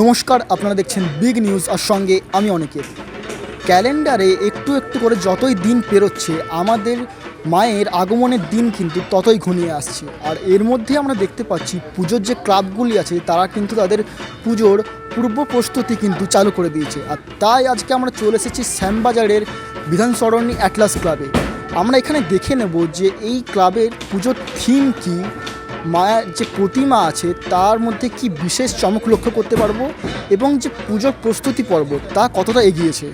নমস্কার, আপনারা দেখছেন বিগ নিউজ আর সঙ্গে আমি অনেকের ক্যালেন্ডারে একটু একটু করে যতই দিন পেরোচ্ছে, আমাদের মায়ের আগমনের দিন কিন্তু ততই ঘনিয়ে আসছে। আর এর মধ্যে আমরা দেখতে পাচ্ছি, পুজোর যে ক্লাবগুলি আছে, তারা কিন্তু তাদের পুজোর পূর্ব প্রস্তুতি কিন্তু চালু করে দিয়েছে। আর তাই আজকে আমরা চলে এসেছি শ্যামবাজারের বিধানসরণী অ্যাটলাস ক্লাবে। আমরা এখানে দেখে নেব যে এই ক্লাবের পুজোর থিম কী মায়ের যে প্রতিমা আছে, তার মধ্যে কি বিশেষ চমক লক্ষ্য করতে পারব? এবং যে পুজোর প্রস্তুতি পর্ব, তা কতটা এগিয়েছে?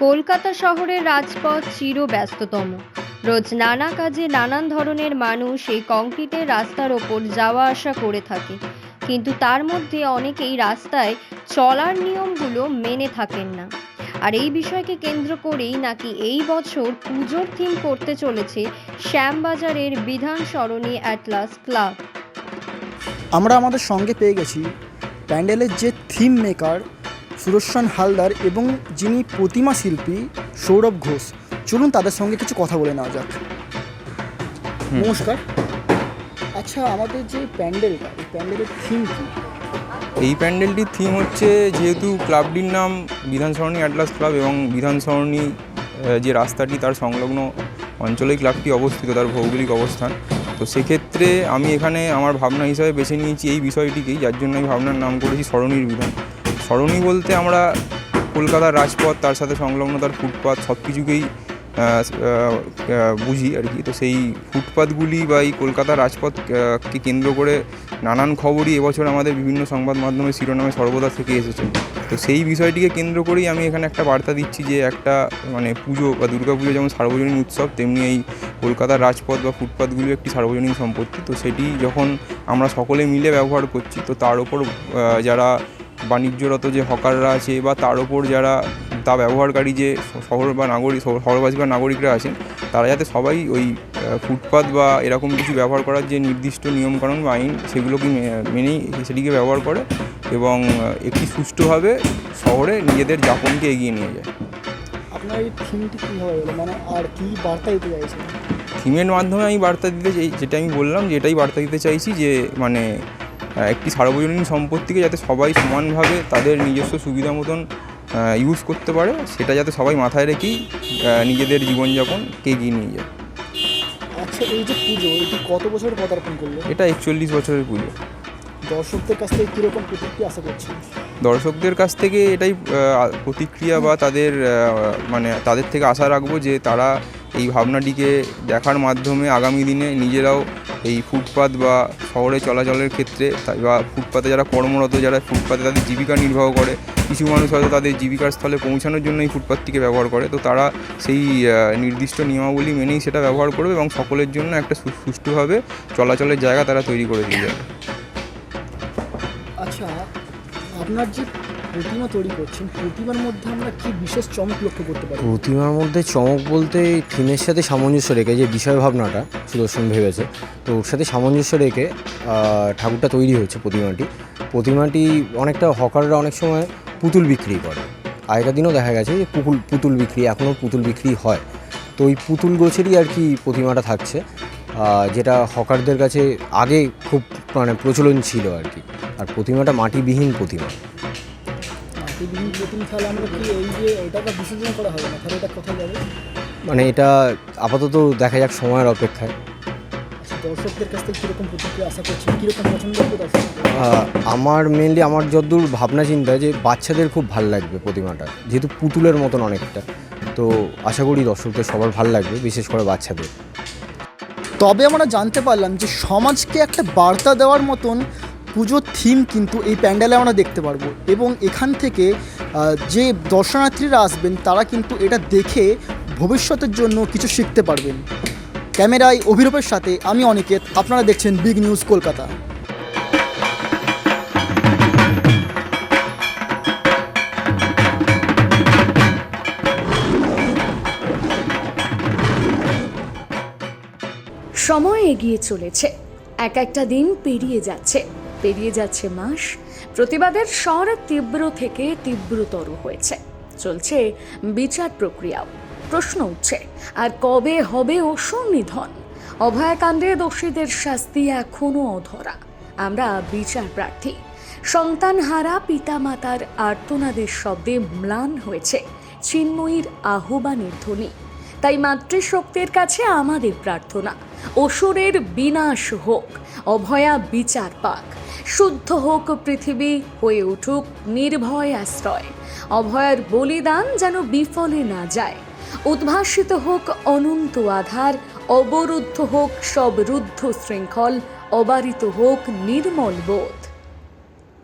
কলকাতা শহরের রাজপথ চির ব্যস্ততম রোজ নানা কাজে নানান ধরনের মানুষ এই কংক্রিটের রাস্তার ওপর যাওয়া আসা করে থাকে। কিন্তু তার মধ্যে অনেকেই রাস্তায় চলার নিয়মগুলো মেনে থাকেন না। আর এই বিষয়কে কেন্দ্র করেই নাকি এই বছর পুজোর থিম করতে চলেছে শ্যামবাজারের বিধান সরণি অ্যাটলাস ক্লাব আমরা আমাদের সঙ্গে পেয়ে গেছি প্যান্ডেলের যে থিম মেকার সুদর্শন হালদার এবং যিনি প্রতিমা শিল্পী সৌরভ ঘোষ। চলুন তাদের সঙ্গে কিছু কথা বলে নেওয়া যাক। নমস্কার। আচ্ছা আমাদের যে প্যান্ডেলটা এই প্যান্ডেলের থিম কি? এই প্যান্ডেলটির থিম হচ্ছে যেহেতু ক্লাবটির নাম বিধান সরণি অ্যাটলাস ক্লাব এবং বিধান সরণি যে রাস্তাটি তার সংলগ্ন অঞ্চলেই ক্লাবটি অবস্থিত, তার ভৌগোলিক অবস্থান। তো সেক্ষেত্রে আমি এখানে আমার ভাবনা হিসাবে বেছে নিয়েছি এই বিষয়টিকেই, যার জন্য আমি ভাবনার নাম করেছি সরণির বিধান। সরণি বলতে আমরা কলকাতার রাজপথ, তার সাথে সংলগ্ন তার ফুটপাথ সব কিছুকেই বুঝি আর কি। তো সেই ফুটপাথগুলি বা এই কলকাতার রাজপথকে কেন্দ্র করে নানান খবরই এবছর আমাদের বিভিন্ন সংবাদ মাধ্যমে শিরোনামে সর্বদা থেকে এসেছে। তো সেই বিষয়টিকে কেন্দ্র করেই আমি এখানে একটা বার্তা দিচ্ছি যে একটা মানে পুজো বা দুর্গা পুজো যেমন সার্বজনীন উৎসব, তেমনি এই কলকাতার রাজপথ বা ফুটপাথগুলো একটি সার্বজনীন সম্পত্তি। তো সেটি যখন আমরা সকলে মিলে ব্যবহার করছি, তো তার ওপর যারা বাণিজ্যরত যে হকাররা আছে বা তার ওপর যারা তা ব্যবহারকারী যে শহর বা নাগরিক শহরবাসী বা নাগরিকরা আছেন তারা যাতে সবাই ওই আহ, ফুটপাত বা এরকম কিছু ব্যবহার করার যে নির্দিষ্ট নিয়মকানুন বা আইন সেগুলোকে মেনেই সেটিকে ব্যবহার করে এবং একটি সুষ্ঠুভাবে শহরে নিজেদের যাপনকে এগিয়ে নিয়ে যায়। আপনার এই থিমটি কীভাবে মানে আর কি বার্তা দিতে চাইছেন? থিমের মাধ্যমে আমি বার্তা দিতে চাই যেটা আমি বললাম যে এটাই বার্তা দিতে চাইছি যে মানে একটি সার্বজনীন সম্পত্তিকে যাতে সবাই সমানভাবে তাদের নিজস্ব সুবিধা মতন ইউজ করতে পারে সেটা যাতে সবাই মাথায় রেখেই নিজেদের জীবনযাপনকে এগিয়ে নিয়ে যায়। আচ্ছা এই যে পুজো এটি কত বছর পদার্পণ করল? এটা একচল্লিশ বছরের পুজো। দর্শকদের কাছ থেকে কীরকম প্রতিক্রিয়া আশা করছেন? দর্শকদের কাছ থেকে এটাই প্রতিক্রিয়া বা তাদের মানে তাদের থেকে আশা রাখব যে তারা এই ভাবনাটিকে দেখার মাধ্যমে আগামী দিনে নিজেরাও এই ফুটপাত বা শহরে চলাচলের ক্ষেত্রে বা ফুটপাতে যারা কর্মরত, যারা ফুটপাতে তাদের জীবিকা নির্বাহ করে, কিছু মানুষ হয়তো তাদের জীবিকার স্থলে পৌঁছানোর জন্য এই ফুটপাতটিকে ব্যবহার করে। তো তারা সেই নির্দিষ্ট নিয়মাবলী মেনেই সেটা ব্যবহার করবে এবং সকলের জন্য একটা সুষ্ঠুভাবে চলাচলের জায়গা তারা তৈরি করে দিয়ে যাবে। আচ্ছা আপনার যে প্রতিমা তৈরি করছেন, প্রতিমার মধ্যে আমরা কি বিশেষ চমক লক্ষ্য করতে পারি? প্রতিমার মধ্যে চমক বলতে থিমের সাথে সামঞ্জস্য রেখে, যে বিষয় ভাবনাটা সুদর্শন ভেবেছে, তো ওর সাথে সামঞ্জস্য রেখে ঠাকুরটা তৈরি হচ্ছে প্রতিমাটি। প্রতিমাটি অনেকটা হকাররা অনেক সময় পুতুল বিক্রি করে। আগেকার দিনও দেখা গেছে যে পুতুল পুতুল বিক্রি এখনও পুতুল বিক্রি হয়। তো ওই পুতুল গোছেরই আর কি প্রতিমাটা থাকছে যেটা হকারদের কাছে আগে খুব মানে প্রচলন ছিল আর কি। আর প্রতিমাটা মাটিবিহীন প্রতিমা। মাটিবিহীন প্রতিমা তাহলে আমরা কি এই যে এটাকে বিসর্জন করা হবে না তাহলে এটা কোথায় যাবে? মানে এটা আপাতত দেখা যাক সময়ের অপেক্ষায়। আচ্ছা দর্শকদের কাছ থেকে কীরকম প্রতিক্রিয়া আশা করছেন? কীরকম পছন্দ করবে দর্শক আমার মেনলি আমার যতদূর ভাবনা চিন্তা যে বাচ্চাদের খুব ভালো লাগবে প্রতিমাটা যেহেতু পুতুলের মতন অনেকটা। তো আশা করি দর্শকদের সবার ভালো লাগবে বিশেষ করে বাচ্চাদের। তবে আমরা জানতে পারলাম যে সমাজকে একটা বার্তা দেওয়ার মতন পুজোর থিম কিন্তু এই প্যান্ডেলে আমরা দেখতে পারব। এবং এখান থেকে যে দর্শনার্থীরা আসবেন, তারা কিন্তু এটা দেখে ভবিষ্যতের জন্য কিছু শিখতে পারবেন। ক্যামেরায় অভিরূপের সাথে আমি অনিকেত, আপনারা দেখছেন বিগ নিউজ কলকাতা। সময় এগিয়ে চলেছে। এক একটা দিন পেরিয়ে যাচ্ছে। পেরিয়ে যাচ্ছে মাস, প্রতিবাদের স্বর তীব্র থেকে তীব্রতর হয়েছে। চলছে বিচার প্রক্রিয়াও। প্রশ্ন উঠছে, আর কবে হবে অসুর নিধন অভয়াকাণ্ডে দোষীদের শাস্তি এখনও অধরা। আমরা বিচার প্রার্থী। সন্তানহারা পিতামাতার আর্তনাদের শব্দে ম্লান হয়েছে। চিন্ময়ীর আহ্বানের ধ্বনি। তাই মাতৃশক্তির কাছে আমাদের প্রার্থনা। অসুরের বিনাশ হোক, অভয়া বিচার পাক। শুদ্ধ হোক পৃথিবী, হয়ে উঠুক নির্ভয় আশ্রয়। অভয়ার বলিদান যেন বিফলে না যায়। উদ্ভাসিত হোক অনন্ত আধার, অবরুদ্ধ হোক সব রুদ্ধ শৃঙ্খল, অবারিত হোক নির্মল বোধ।